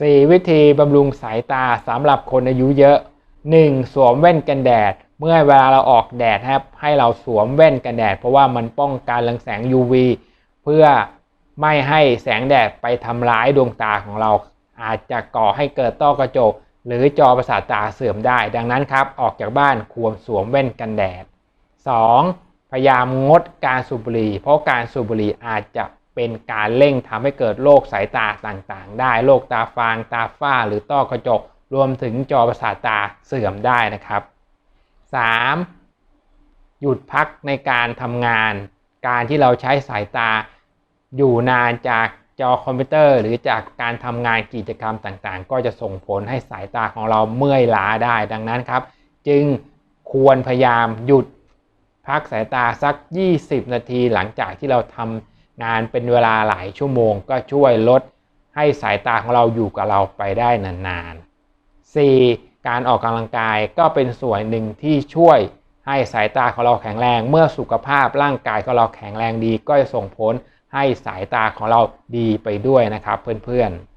4 วิธีบำรุงสายตาสำหรับคนอายุเยอะ 1. สวมแว่นกันแดด เมื่อเวลาเราออกแดดครับให้เราสวมแว่นกันแดด เพราะว่ามันป้องกันรังแสง UV เพื่อไม่ให้แสงแดดไปทำร้ายดวงตาของเรา อาจจะก่อให้เกิดต้อกระจก หรือจอประสาทตาเสื่อมได้ ดังนั้นครับ ออกจากบ้านควรสวมแว่นกันแดด 2. พยายามงดการสูบบุหรี่ เพราะการสูบบุหรี่อาจจะ เป็นการเร่งทำให้เกิดโรคสายตาต่างๆ ได้โรคตาฟางตาฝ้า หรือต้อกระจก รวมถึงจอประสาทตาเสื่อมได้นะครับ 3. หยุดพักในการทำงาน การที่เราใช้สายตาอยู่นานจากจอคอมพิวเตอร์ หรือจากการทำงานกิจกรรมต่างๆ ก็จะส่งผลให้สายตาของเราเมื่อยล้าได้ ดังนั้นครับ จึงควรพยายามหยุดพักสายตาสัก 20 นาทีหลังจากที่เราทำ นานเป็นเวลาหลายชั่วโมงก็ช่วยลดให้สายตาของเราอยู่กับเราไปได้นานๆ 4. การออกกำลังกายก็เป็นส่วนหนึ่งที่ช่วยให้สายตาของเราแข็งแรง เมื่อสุขภาพร่างกายของเราแข็งแรงดี ก็จะส่งผลให้สายตาของเราดีไปด้วยนะครับเพื่อนๆ